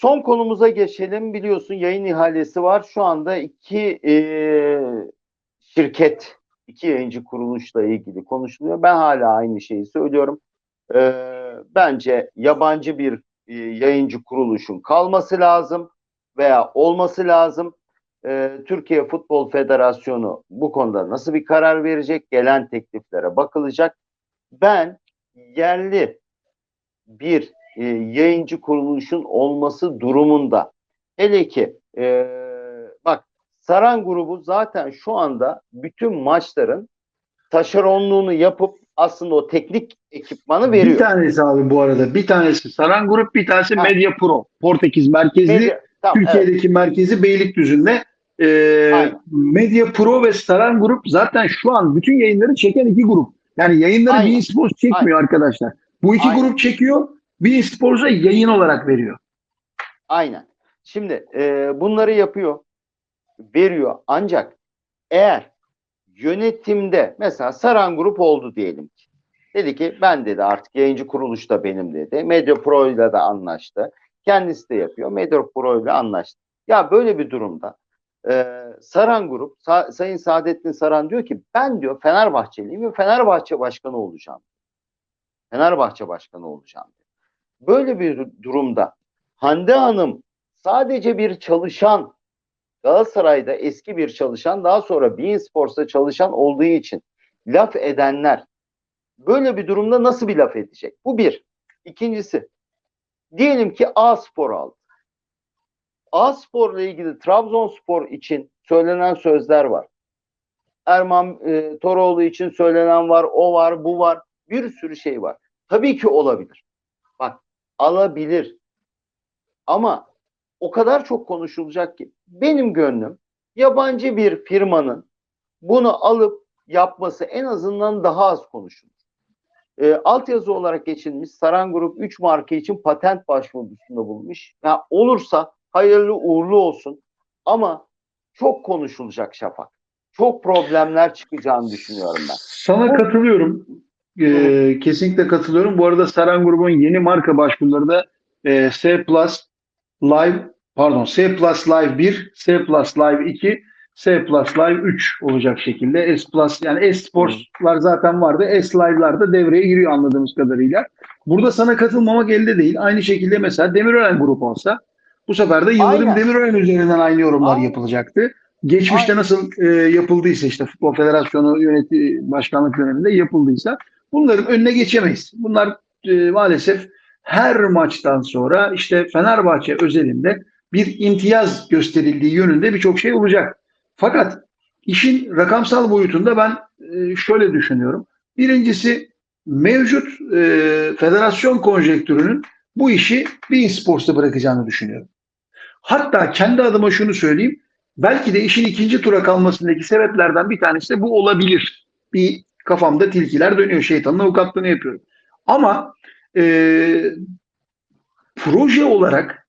Son konumuza geçelim. Biliyorsun yayın ihalesi var. Şu anda iki e, şirket, iki yayıncı kuruluşla ilgili konuşuluyor. Ben hala aynı şeyi söylüyorum. E, bence yabancı bir e, yayıncı kuruluşun kalması lazım veya olması lazım. E, Türkiye Futbol Federasyonu bu konuda nasıl bir karar verecek? Gelen tekliflere bakılacak. Ben yerli bir e, yayıncı kuruluşun olması durumunda hele ki e, bak Saran grubu zaten şu anda bütün maçların taşeronluğunu yapıp aslında o teknik ekipmanı veriyor. Bir tanesi abi bu arada. Bir tanesi Saran Grup, bir tanesi Ha. Medya Pro. Portekiz merkezli. Medya- tamam, evet. Türkiye'deki merkezi Beylikdüzü'nde. Ee, Aynen. Medya Pro ve Saran Grup zaten şu an bütün yayınları çeken iki grup. Yani yayınları Aynen. Bein Sports çekmiyor arkadaşlar. Bu iki Aynen. grup çekiyor. Bein Sports'a yayın olarak veriyor. Aynen. Şimdi e, bunları yapıyor, veriyor. Ancak eğer yönetimde mesela Saran Grup oldu diyelim ki. Dedi ki ben dedi artık yayıncı kuruluş da benim dedi. Medya Pro ile de anlaştı. Kendisi de yapıyor. Medya Pro ile anlaştı. Ya böyle bir durumda e, Saran Grup, Sa- Sayın Saadettin Saran diyor ki ben diyor Fenerbahçeliyim ve Fenerbahçe başkanı olacağım. Fenerbahçe başkanı olacağım. Böyle bir du- durumda Hande Hanım sadece bir çalışan Galatasaray'da eski bir çalışan daha sonra Bein Sports'ta çalışan olduğu için laf edenler böyle bir durumda nasıl bir laf edecek? Bu bir. İkincisi diyelim ki A Spor aldı. A Spor'la ilgili Trabzonspor için söylenen sözler var. Erman e, Toroğlu için söylenen var, o var, bu var. Bir sürü şey var. Tabii ki olabilir. Bak alabilir. Ama o kadar çok konuşulacak ki benim gönlüm yabancı bir firmanın bunu alıp yapması en azından daha az konuşulur. E, altyazı olarak geçilmiş Saran Grup 3 marka için patent başvurusunda bulmuş. Ya olursa hayırlı uğurlu olsun ama çok konuşulacak Şafak. Çok problemler çıkacağını düşünüyorum ben. Sana Bu- katılıyorum. Ee, kesinlikle katılıyorum. Bu arada Saran Grubun yeni marka başvuruları da e, S Plus Live pardon S Plus Live 1, S Plus Live 2, S Plus Live 3 olacak şekilde. S Plus yani S Sports'lar zaten vardı. S Live'lar da devreye giriyor anladığımız kadarıyla. Burada sana katılmamak elde değil. Aynı şekilde mesela Demirören grup olsa bu sefer de Yıldırım Aynen. Demirören üzerinden aynı yorumlar Aynen. yapılacaktı. Geçmişte Aynen. nasıl e, yapıldıysa işte Futbol Federasyonu yöneti başkanlık döneminde yapıldıysa bunların önüne geçemeyiz. Bunlar e, maalesef her maçtan sonra işte Fenerbahçe özelinde bir imtiyaz gösterildiği yönünde birçok şey olacak. Fakat işin rakamsal boyutunda ben e, şöyle düşünüyorum. Birincisi mevcut e, federasyon konjektürünün bu işi Bein Sports'ta bırakacağını düşünüyorum. Hatta kendi adıma şunu söyleyeyim. Belki de işin ikinci tura kalmasındaki sebeplerden bir tanesi de bu olabilir. Bir kafamda tilkiler dönüyor. Şeytanın avukatlığını yapıyorum. Ama e, proje olarak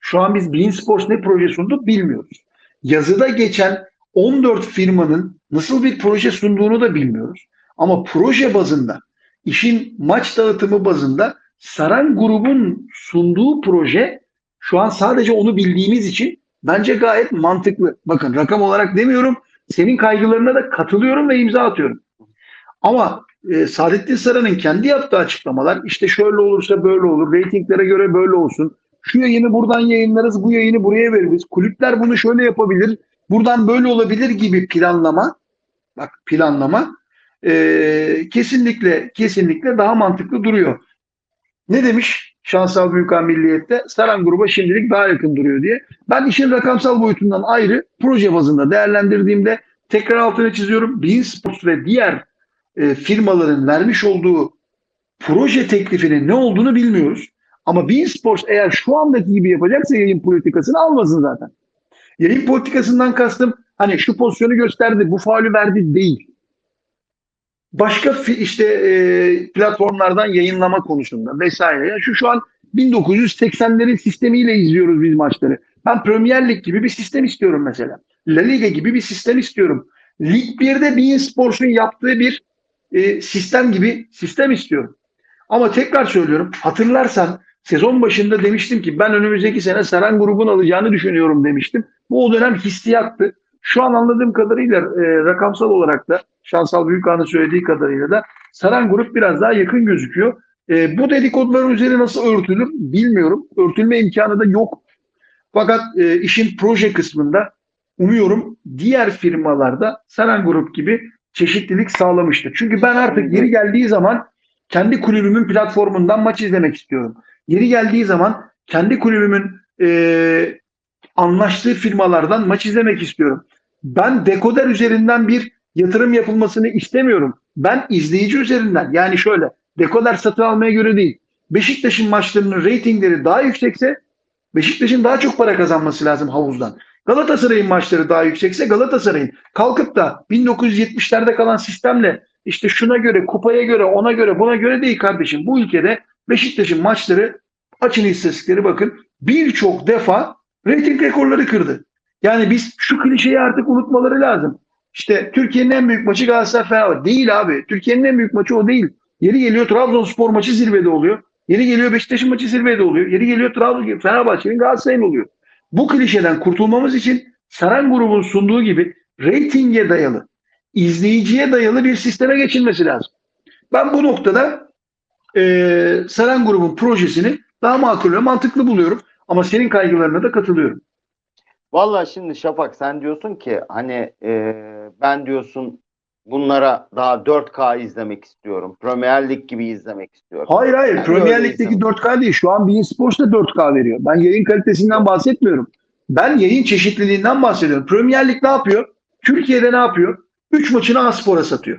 şu an biz Bein Sports ne proje sundu bilmiyoruz. Yazıda geçen 14 firmanın nasıl bir proje sunduğunu da bilmiyoruz. Ama proje bazında, işin maç dağıtımı bazında Saran grubun sunduğu proje şu an sadece onu bildiğimiz için bence gayet mantıklı. Bakın rakam olarak demiyorum. Senin kaygılarına da katılıyorum ve imza atıyorum. Ama e, Saadettin Saran'ın kendi yaptığı açıklamalar işte şöyle olursa böyle olur, reytinglere göre böyle olsun. Şu yayını buradan yayınlarız, bu yayını buraya veririz. Kulüpler bunu şöyle yapabilir, buradan böyle olabilir gibi planlama, bak planlama e, kesinlikle kesinlikle daha mantıklı duruyor. Ne demiş Şansal Büyükhan Milliyet'te? Saran gruba şimdilik daha yakın duruyor diye. Ben işin rakamsal boyutundan ayrı proje bazında değerlendirdiğimde tekrar altını çiziyorum. Bein Sports ve diğer e, firmaların vermiş olduğu proje teklifinin ne olduğunu bilmiyoruz. Ama Bein Sports eğer şu andaki gibi yapacaksa yayın politikasını almasın zaten. Yayın politikasından kastım hani şu pozisyonu gösterdi, bu faulü verdi değil. Başka işte e, platformlardan yayınlama konusunda vesaire. Yani şu şu an 1980'lerin sistemiyle izliyoruz biz maçları. Ben Premier Lig gibi bir sistem istiyorum mesela. La Liga gibi bir sistem istiyorum. Lig 1'de Bein Sports'un yaptığı bir e, sistem gibi sistem istiyorum. Ama tekrar söylüyorum hatırlarsan Sezon başında demiştim ki ben önümüzdeki sene Saran grubun alacağını düşünüyorum demiştim. Bu o dönem hissiyattı. Şu an anladığım kadarıyla e, rakamsal olarak da Şansal Büyükhan'ın söylediği kadarıyla da Saran grup biraz daha yakın gözüküyor. E, bu dedikoduların üzeri nasıl örtülür bilmiyorum. Örtülme imkanı da yok. Fakat e, işin proje kısmında umuyorum diğer firmalarda Saran Grup gibi çeşitlilik sağlamıştır. Çünkü ben artık yeri geldiği zaman kendi kulübümün platformundan maç izlemek istiyorum. Yeri geldiği zaman kendi kulübümün e, anlaştığı firmalardan maç izlemek istiyorum. Ben dekoder üzerinden bir yatırım yapılmasını istemiyorum. Ben izleyici üzerinden yani şöyle dekoder satın almaya göre değil. Beşiktaş'ın maçlarının reytingleri daha yüksekse Beşiktaş'ın daha çok para kazanması lazım havuzdan. Galatasaray'ın maçları daha yüksekse Galatasaray'ın kalkıp da 1970'lerde kalan sistemle işte şuna göre, kupaya göre, ona göre, buna göre değil kardeşim. Bu ülkede Beşiktaş'ın maçları açın istatistikleri bakın birçok defa reyting rekorları kırdı. Yani biz şu klişeyi artık unutmaları lazım. İşte Türkiye'nin en büyük maçı Galatasaray Fenerbahçe. Değil abi. Türkiye'nin en büyük maçı o değil. Yeri geliyor Trabzonspor maçı zirvede oluyor. Yeri geliyor Beşiktaş'ın maçı zirvede oluyor. Yeri geliyor Trabzon, Fenerbahçe'nin Galatasaray'ın oluyor. Bu klişeden kurtulmamız için Saran grubun sunduğu gibi reytinge dayalı, izleyiciye dayalı bir sisteme geçilmesi lazım. Ben bu noktada e, Saran grubun projesini daha makul ve mantıklı buluyorum. Ama senin kaygılarına da katılıyorum. Vallahi şimdi Şafak sen diyorsun ki hani e, ben diyorsun bunlara daha 4K izlemek istiyorum. Premier Lig gibi izlemek istiyorum. Hayır hayır. De Premier Lig'deki izledim. 4K değil. Şu an Bein Sports da 4K veriyor. Ben yayın kalitesinden bahsetmiyorum. Ben yayın çeşitliliğinden bahsediyorum. Premier Lig ne yapıyor? Türkiye'de ne yapıyor? 3 maçını Aspor'a satıyor.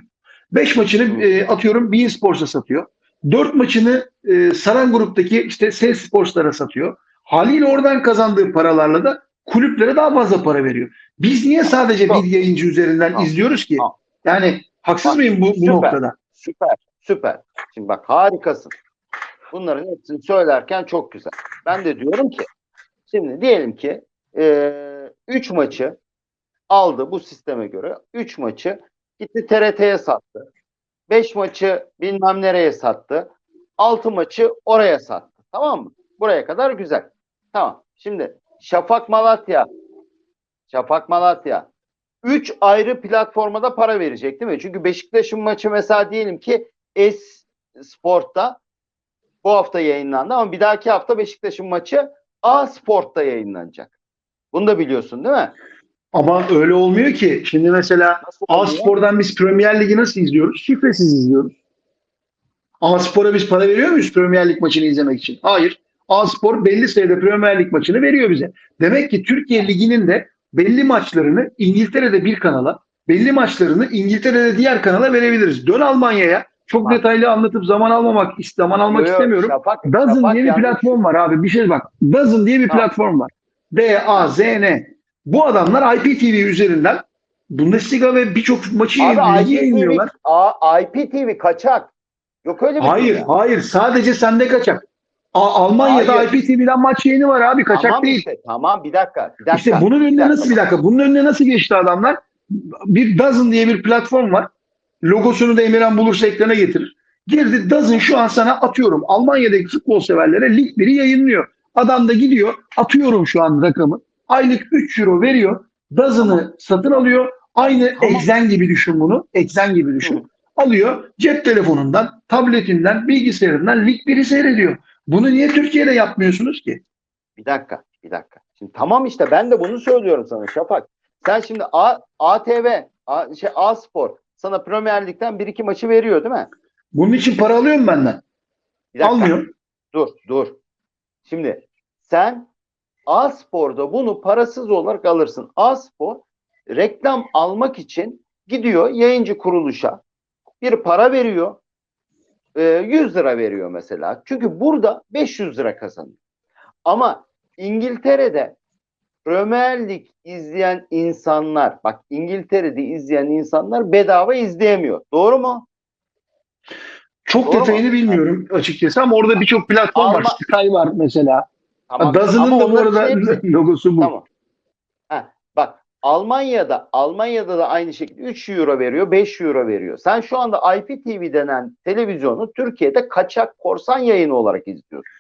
5 maçını e, atıyorum Bein Sports'a satıyor. 4 maçını e, Saran Grup'taki işte Ses Sports'lara satıyor. Haliyle oradan kazandığı paralarla da kulüplere daha fazla para veriyor. Biz niye sadece bir yayıncı üzerinden izliyoruz ki? Yani haksız Bak, mıyım bu, bu süper. noktada? Süper, süper. Şimdi bak harikasın. Bunların hepsini söylerken çok güzel. Ben de diyorum ki şimdi diyelim ki 3 maçı aldı bu sisteme göre. 3 maçı gitti TRT'ye sattı. 5 maçı bilmem nereye sattı. 6 maçı oraya sattı. Tamam mı? Buraya kadar güzel. Tamam. Şimdi Şafak Malatya Şafak Malatya 3 ayrı platformada para verecek değil mi? Çünkü Beşiktaş'ın maçı mesela diyelim ki S Sport'ta bu hafta yayınlandı ama bir dahaki hafta Beşiktaş'ın maçı A Sport'ta yayınlanacak. Bunu da biliyorsun değil mi? Ama öyle olmuyor ki. Şimdi mesela oluyor? A-Spor'dan biz Premier Lig'i nasıl izliyoruz? Şifresiz izliyoruz. A-Spor'a biz para veriyor muyuz Premier Lig maçını izlemek için? Hayır. A-Spor belli sayıda Premier Lig maçını veriyor bize. Demek ki Türkiye Ligi'nin de belli maçlarını İngiltere'de bir kanala, belli maçlarını İngiltere'de diğer kanala verebiliriz. Dön Almanya'ya. Çok Bak. detaylı anlatıp zaman almamak, zaman almak Yo, yo, istemiyorum. Şafak- Dazın Şafak diye bir yanlış. platform var abi. Bir şey bak. Dazın diye bir Tamam. platform var. D-A-Z-N. Bu adamlar IPTV üzerinden Bundesliga ve birçok maçı Abi IPTV, yayınlıyorlar. A, IPTV kaçak. Yok öyle bir Hayır, şey. hayır. Sadece sende kaçak. A- Almanya'da Hayır. IPTV'den maç yayını var abi. Kaçak tamam değil. Işte, tamam bir dakika. Bir dakika. İşte bunun önüne dakika. nasıl bir dakika? Bunun önüne nasıl geçti adamlar? Bir Dazın diye bir platform var. Logosunu da Emirhan bulursa ekrana getirir. Girdi Dazın şu an sana atıyorum. Almanya'daki futbol severlere lig 1'i yayınlıyor. Adam da gidiyor. Atıyorum şu an rakamı. Aylık 3 euro veriyor. Dazın'ı satın alıyor. Aynı Tamam. Exen gibi düşün bunu. Exen gibi düşün. Hı. Alıyor cep telefonundan, tabletinden, bilgisayarından lig 1'i seyrediyor. Bunu niye Türkiye'de yapmıyorsunuz ki? Bir dakika, bir dakika. Şimdi tamam işte ben de bunu söylüyorum sana Şafak. Sen şimdi A, ATV, A, şey A Spor sana Premier Lig'den bir iki maçı veriyor değil mi? Bunun için para alıyor mu benden? Bir dakika. Almıyor. Dur, dur. Şimdi sen A Spor'da bunu parasız olarak alırsın. A Spor reklam almak için gidiyor yayıncı kuruluşa bir para veriyor. Ee, 100 lira veriyor mesela. Çünkü burada 500 lira kazanıyor. Ama İngiltere'de Premier Lig izleyen insanlar, bak İngiltere'de izleyen insanlar bedava izleyemiyor. Doğru mu? Çok Doğru mu? detayını bilmiyorum açıkçası ama orada birçok platform var. Alma- Sky var mesela. Tamam. Dazın'ın da bu arada hepsi- logosu bu. Tamam. Ha, bak Almanya'da Almanya'da da aynı şekilde 3 euro veriyor, 5 euro veriyor. Sen şu anda IPTV denen televizyonu Türkiye'de kaçak korsan yayını olarak izliyorsun.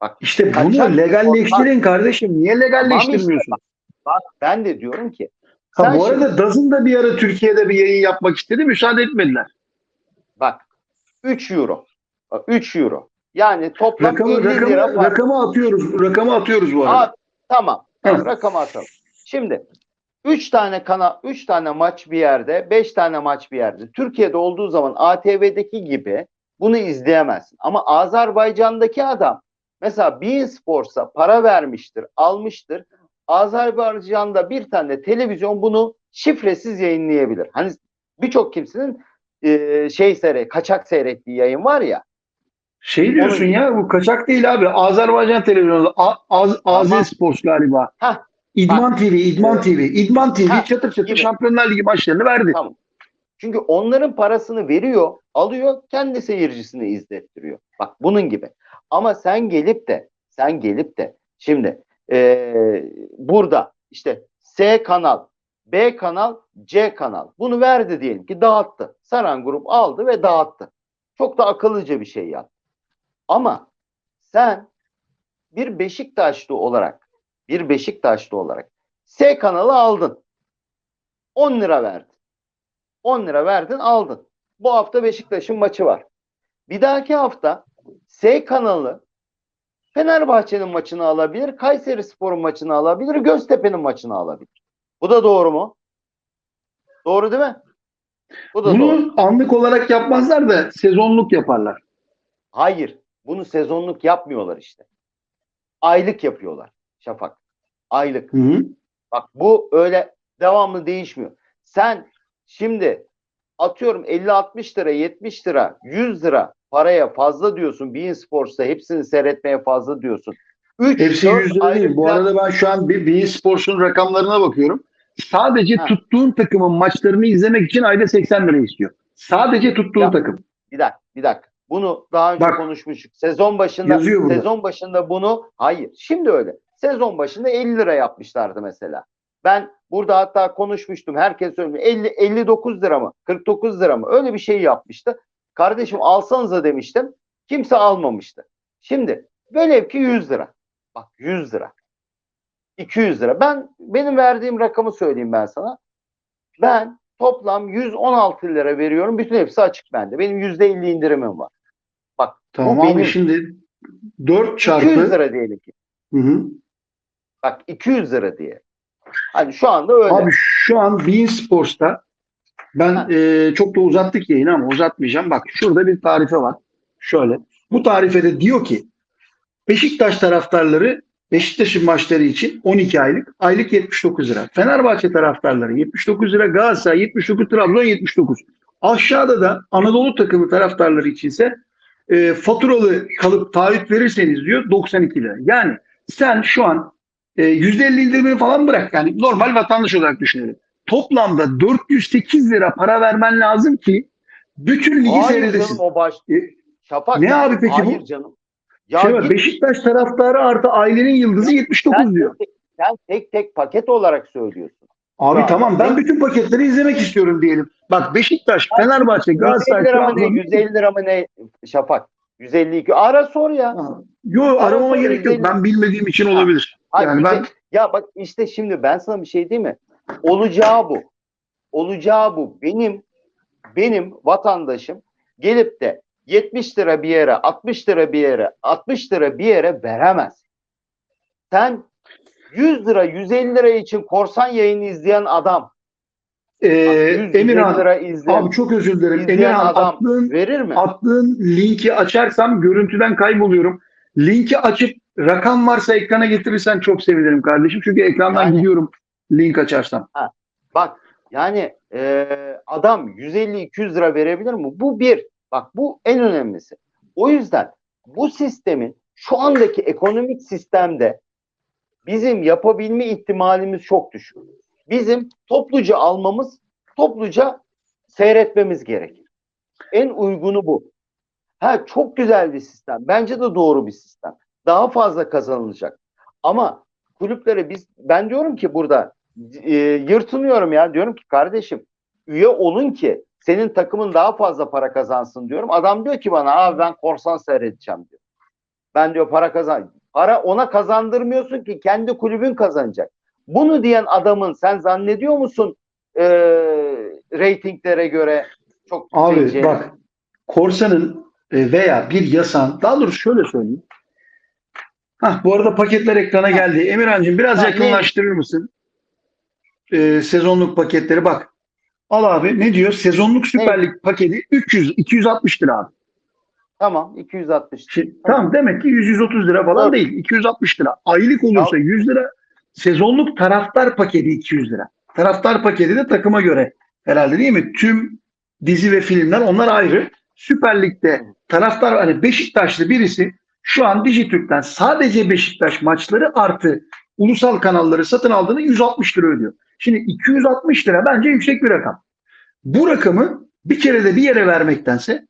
Bak İşte bunu legalleştirin kardeşim. Niye legalleştirmiyorsun? Bak ben de diyorum ki Ha, sen bu şimdi- arada Daz'ın da bir ara Türkiye'de bir yayın yapmak istedi. Müsaade etmediler. bak 3 euro. Bak, 3 euro. Yani toplam Rakamı, 50 lira rakamı, para. rakamı atıyoruz. Rakamı atıyoruz bu arada. Aa, tamam. Hı. Rakamı atalım. Şimdi 3 tane kanal, 3 tane maç bir yerde, 5 tane maç bir yerde. Türkiye'de olduğu zaman ATV'deki gibi bunu izleyemezsin. Ama Azerbaycan'daki adam mesela Bein Sports'a para vermiştir, almıştır. Azerbaycan'da bir tane televizyon bunu şifresiz yayınlayabilir. Hani birçok kimsenin e, şey seyret, kaçak seyrettiği yayın var ya. Şey diyorsun Onun- ya bu kaçak değil abi. Azerbaycan televizyonu. Az, Tamam. Aziz Sports galiba. Hah. İdman TV, İdman. TV. İdman TV Hah, çatır çatır gibi. Şampiyonlar Ligi maçlarını verdi. Tamam. Çünkü onların parasını veriyor, alıyor, kendi seyircisini izlettiriyor. Bak bunun gibi. Ama sen gelip de, sen gelip de şimdi eee, burada işte S kanal, B kanal, C kanal bunu verdi diyelim ki dağıttı. Saran Grup aldı ve dağıttı. Çok da akıllıca bir şey yaptı. Ama sen bir Beşiktaşlı olarak, bir Beşiktaşlı olarak S kanalı aldın. 10 lira verdin. 10 lira verdin aldın. Bu hafta Beşiktaş'ın maçı var. Bir dahaki hafta S kanalı Fenerbahçe'nin maçını alabilir, Kayseri Spor'un maçını alabilir, Göztepe'nin maçını alabilir. Bu da doğru mu? Doğru değil mi? Bu da doğru. Bunu anlık olarak yapmazlar da sezonluk yaparlar. Hayır. Bunu sezonluk yapmıyorlar işte. Aylık yapıyorlar. Şafak. Aylık. Hı hı. Bak bu öyle devamlı değişmiyor. Sen şimdi atıyorum 50-60 lira, 70 lira, 100 lira paraya fazla diyorsun. Bein Sports'ta hepsini seyretmeye fazla diyorsun. 3, Hepsi 100 lira değil. Bu arada ben şu an bir Bein Sports'un rakamlarına bakıyorum. Sadece Ha. tuttuğun takımın maçlarını izlemek için ayda 80 lira istiyor. Sadece tuttuğun Ya, takım. Bir dakika, bir dakika. Bunu daha önce Bak, konuşmuştuk. Sezon başında sezon başında bunu hayır. Şimdi öyle. Sezon başında 50 lira yapmışlardı mesela. Ben burada hatta konuşmuştum. Herkes söylüyor. 50 59 lira mı? 49 lira mı? Öyle bir şey yapmıştı. Kardeşim alsanıza demiştim. Kimse almamıştı. Şimdi velev ki 100 lira. Bak 100 lira. 200 lira. Ben benim verdiğim rakamı söyleyeyim ben sana. Ben toplam 116 lira veriyorum. Bütün hepsi açık bende. Benim %50 indirimim var. Bak Tamam bu benim şimdi 4 200 çarpı lira diyelim ki. Hı hı. Bak 200 lira diye. Hani şu anda öyle. Abi şu an Bein Sports'ta ben Ha. e, çok da uzattık yayını ama uzatmayacağım. Bak şurada bir tarife var. Şöyle. Bu tarifede diyor ki Beşiktaş taraftarları Beşiktaş'ın maçları için 12 aylık, aylık 79 lira. Fenerbahçe taraftarları 79 lira, Galatasaray 79, Trabzon 79. Aşağıda da Anadolu takımı taraftarları içinse e, faturalı kalıp taahhüt verirseniz diyor 92 lira. Yani sen şu an e, %50 indirimini falan bırak. Yani normal vatandaş olarak düşünelim. Toplamda 408 lira para vermen lazım ki bütün ligi Hayır seyredesin. canım o baş. E, Şafak. ne abi peki bu? Hayır canım. Ya şey var, Beşiktaş taraftarı artı ailenin yıldızı 79 sen, diyor. sen tek tek paket olarak söylüyorsun. Abi Ya, tamam ben bütün paketleri izlemek istiyorum diyelim. Bak Beşiktaş, Fenerbahçe, 150 Galatasaray, lira mı ne? Trabzon. 150 lira mı ne? Şafak. 152. Ara sor ya. Yo aramama gerek yok. 150. Ben bilmediğim için olabilir. Hayır, Yani bir ben de- ya bak işte şimdi ben sana bir şey diyeyim mi? Olacağı bu. Olacağı bu. Benim benim vatandaşım gelip de 70 lira bir yere, 60 lira bir yere, 60 lira bir yere veremez. Sen 100 lira, 150 lira için korsan yayını izleyen adam, e, bak, 100, 150 Emirhan lira izleyen abi çok özür dilerim. Emirhan adam attığın, verir mi? attığın linki açarsam görüntüden kayboluyorum. Linki açıp rakam varsa ekrana getirirsen çok sevinirim kardeşim. Çünkü ekrandan Yani- gidiyorum link açarsam. Bak yani e, adam 150-200 lira verebilir mi? Bu bir. Bak bu en önemlisi. O yüzden bu sistemin şu andaki ekonomik sistemde bizim yapabilme ihtimalimiz çok düşük. Bizim topluca almamız, topluca seyretmemiz gerekir. En uygunu bu. Ha çok güzel bir sistem. Bence de doğru bir sistem. Daha fazla kazanılacak. Ama kulüplere biz ben diyorum ki burada e, yırtınıyorum ya diyorum ki kardeşim üye olun ki senin takımın daha fazla para kazansın diyorum. Adam diyor ki bana abi ben korsan seyredeceğim diyor. Ben diyor para kazan. Para ona kazandırmıyorsun ki kendi kulübün kazanacak. Bunu diyen adamın sen zannediyor musun e, reytinglere göre çok Abi bak korsanın veya bir yasan daha doğrusu şöyle söyleyeyim. Hah, bu arada paketler ekrana geldi. Emirhan'cığım biraz Ha, yakınlaştırır mısın? E, sezonluk paketleri bak. Al abi ne diyor? Sezonluk Süper Lig paketi 300 260 lira abi. Tamam 260. Şimdi, tamam demek ki 100-130 lira falan Doğru. değil. 260 lira. Aylık olursa 100 lira. Sezonluk taraftar paketi 200 lira. Taraftar paketi de takıma göre herhalde değil mi? Tüm dizi ve filmler onlar ayrı. Süper Lig'de taraftar hani Beşiktaşlı birisi şu an Dijitürk'ten sadece Beşiktaş maçları artı ulusal kanalları satın aldığını 160 lira ödüyor. Şimdi 260 lira bence yüksek bir rakam. Bu rakamı bir kere de bir yere vermektense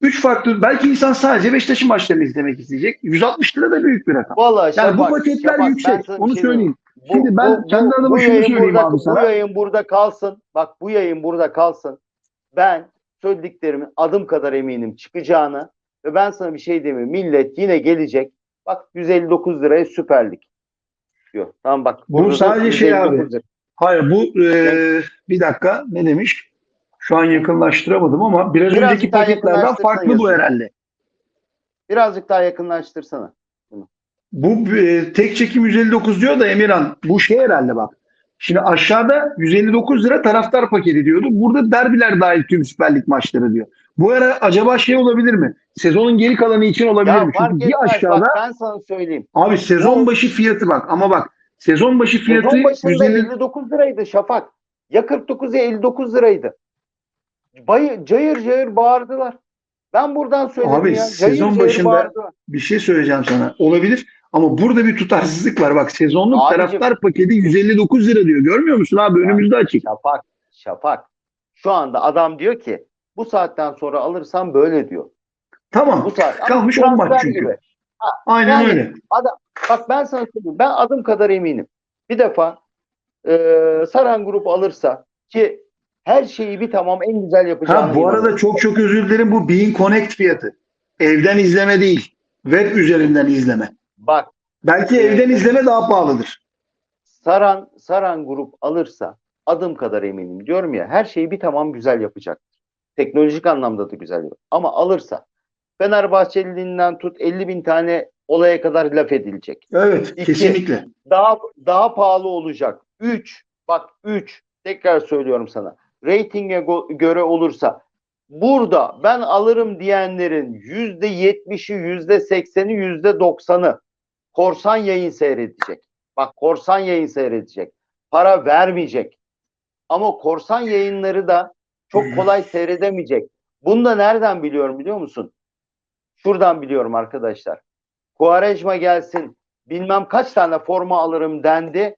Üç farklı belki insan sadece Beşiktaş'ın maçlarını izlemek isteyecek. 160 lira da büyük bir rakam. Vallahi Yani bu paketler Şafak, yüksek. Onu şey söyleyeyim. diyeyim. Bu- Şimdi ben bu- kendi adıma şunu söyleyeyim burada, abi sana. Bu yayın burada kalsın. Bak bu yayın burada kalsın. Ben söylediklerimin adım kadar eminim çıkacağını ve ben sana bir şey demiyorum. Millet yine gelecek. Bak 159 liraya Süper Lig diyor. Tamam bak. Bu da sadece şey 159 abi. lira. Hayır bu e, bir dakika ne demiş? Şu an yakınlaştıramadım ama biraz, Biraz önceki paketlerden farklı bu yazıyor. herhalde. Birazcık daha yakınlaştırsana. Bu e, tek çekim 159 diyor da Emirhan bu şey herhalde bak. Şimdi aşağıda 159 lira taraftar paketi diyordu. Burada derbiler dahil tüm Süper Lig maçları diyor. Bu ara acaba şey olabilir mi? Sezonun geri kalanı için olabilir Ya mi? Çünkü bir aşağıda Bak ben sana söyleyeyim. Abi sezon başı fiyatı bak ama bak sezon başı fiyatı Sezon başında 150 59 liraydı Şafak. Ya 49 ya 59 liraydı. Bayı, cayır cayır bağırdılar. Ben buradan söyledim Abi, ya. Cayır sezon cayır başında- bağırdılar. bir şey söyleyeceğim sana. Olabilir ama burada bir tutarsızlık var. Bak sezonluk Abicim- taraftar paketi 159 lira diyor. Görmüyor musun abi? Önümüzde açık. Şafak, Şafak. Şu anda adam diyor ki bu saatten sonra alırsam böyle diyor. Tamam. Bu saat. Kalmış Ama 10 maç çünkü. gibi. Aynen Yani- öyle. Adam, bak ben sana söyleyeyim. Ben adım kadar eminim. Bir defa e, Saran Grup alırsa ki her şeyi bir tamam en güzel yapacağını Ha bu arada inanıyorum. çok çok özür dilerim. Bu Bein Connect fiyatı. Evden izleme değil. Web üzerinden izleme. Bak Belki Evet. evden izleme daha pahalıdır. Saran Saran Grup alırsa adım kadar eminim diyorum ya her şeyi bir tamam güzel yapacak. Teknolojik anlamda da güzel yapacak. Ama alırsa Fenerbahçeliliğinden tut 50 bin tane olaya kadar laf edilecek. Evet, İki. kesinlikle. Daha daha pahalı olacak. 3 bak 3 tekrar söylüyorum sana. Ratinge göre olursa burada ben alırım diyenlerin %70'i, %80'i, %90'ı korsan yayın seyredecek. Bak korsan yayın seyredecek. Para vermeyecek. Ama korsan yayınları da çok kolay seyredemeyecek. Bunu da nereden biliyorum biliyor musun? Şuradan biliyorum arkadaşlar. Kuarejma gelsin bilmem kaç tane forma alırım dendi.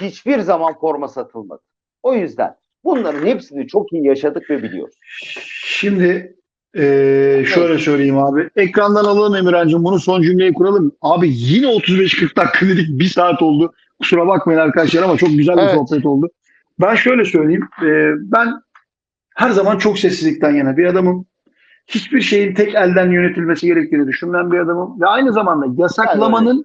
Hiçbir zaman forma satılmadı. O yüzden bunların hepsini çok iyi yaşadık ve biliyoruz. Şimdi eee, şöyle söyleyeyim abi. Ekrandan alalım Emirhan'cığım. Bunu son cümleyi kuralım. Abi yine 35-40 dakika dedik. Bir saat oldu. Kusura bakmayın arkadaşlar ama çok güzel bir Evet. sohbet oldu. Ben şöyle söyleyeyim. eee, ben her zaman çok sessizlikten yana bir adamım. Hiçbir şeyin tek elden yönetilmesi gerektiğini düşünmeyen bir adamım. Ve aynı zamanda yasaklamanın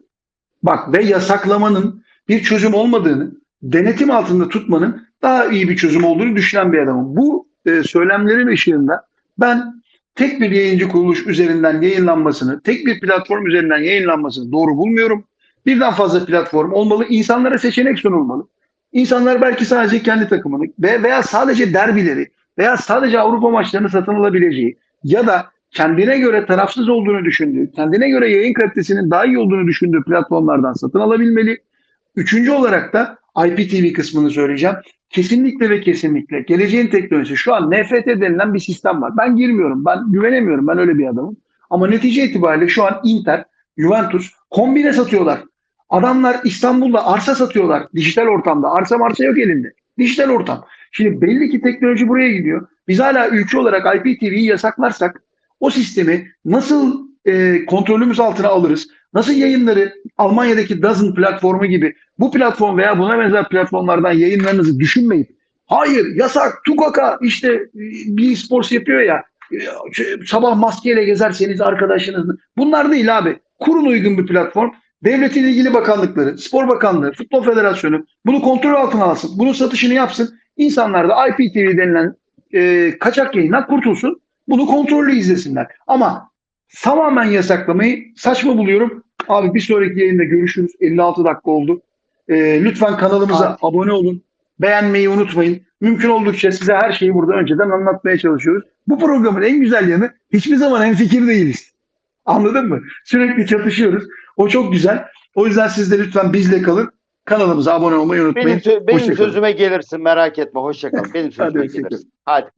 bak ve yasaklamanın bir çözüm olmadığını denetim altında tutmanın daha iyi bir çözüm olduğunu düşünen bir adamım. Bu e, söylemlerin ışığında ben tek bir yayıncı kuruluş üzerinden yayınlanmasını, tek bir platform üzerinden yayınlanmasını doğru bulmuyorum. Birden fazla platform olmalı. İnsanlara seçenek sunulmalı. İnsanlar belki sadece kendi takımını ve veya sadece derbileri veya sadece Avrupa maçlarını satın alabileceği ya da kendine göre tarafsız olduğunu düşündüğü, kendine göre yayın kalitesinin daha iyi olduğunu düşündüğü platformlardan satın alabilmeli. Üçüncü olarak da IPTV kısmını söyleyeceğim. Kesinlikle ve kesinlikle geleceğin teknolojisi şu an NFT denilen bir sistem var. Ben girmiyorum, ben güvenemiyorum, ben öyle bir adamım. Ama netice itibariyle şu an Inter, Juventus kombine satıyorlar. Adamlar İstanbul'da arsa satıyorlar dijital ortamda. Arsa marsa yok elinde. Dijital ortam. Şimdi belli ki teknoloji buraya gidiyor. Biz hala ülke olarak IPTV'yi yasaklarsak o sistemi nasıl e, kontrolümüz altına alırız? Nasıl yayınları Almanya'daki Dozen platformu gibi bu platform veya buna benzer platformlardan yayınlarınızı düşünmeyip hayır yasak tukaka işte e, bir sports yapıyor ya şey, sabah maskeyle gezerseniz arkadaşınız. Bunlar değil abi. Kurun uygun bir platform. Devletin ilgili bakanlıkları, Spor Bakanlığı, Futbol Federasyonu bunu kontrol altına alsın. Bunun satışını yapsın. İnsanlar da IPTV denilen e, kaçak yayından kurtulsun. Bunu kontrollü izlesinler. Ama tamamen yasaklamayı saçma buluyorum. Abi bir sonraki yayında görüşürüz. 56 dakika oldu. E, lütfen kanalımıza Abi. abone olun. Beğenmeyi unutmayın. Mümkün oldukça size her şeyi burada önceden anlatmaya çalışıyoruz. Bu programın en güzel yanı hiçbir zaman en fikir değiliz. Anladın mı? Sürekli çatışıyoruz. O çok güzel. O yüzden siz de lütfen bizle kalın. Kanalımıza abone olmayı unutmayın. Benim, benim sözüme gelirsin merak etme. Hoşça kal. Benim Hadi sözüme kal. gelirsin. Hadi.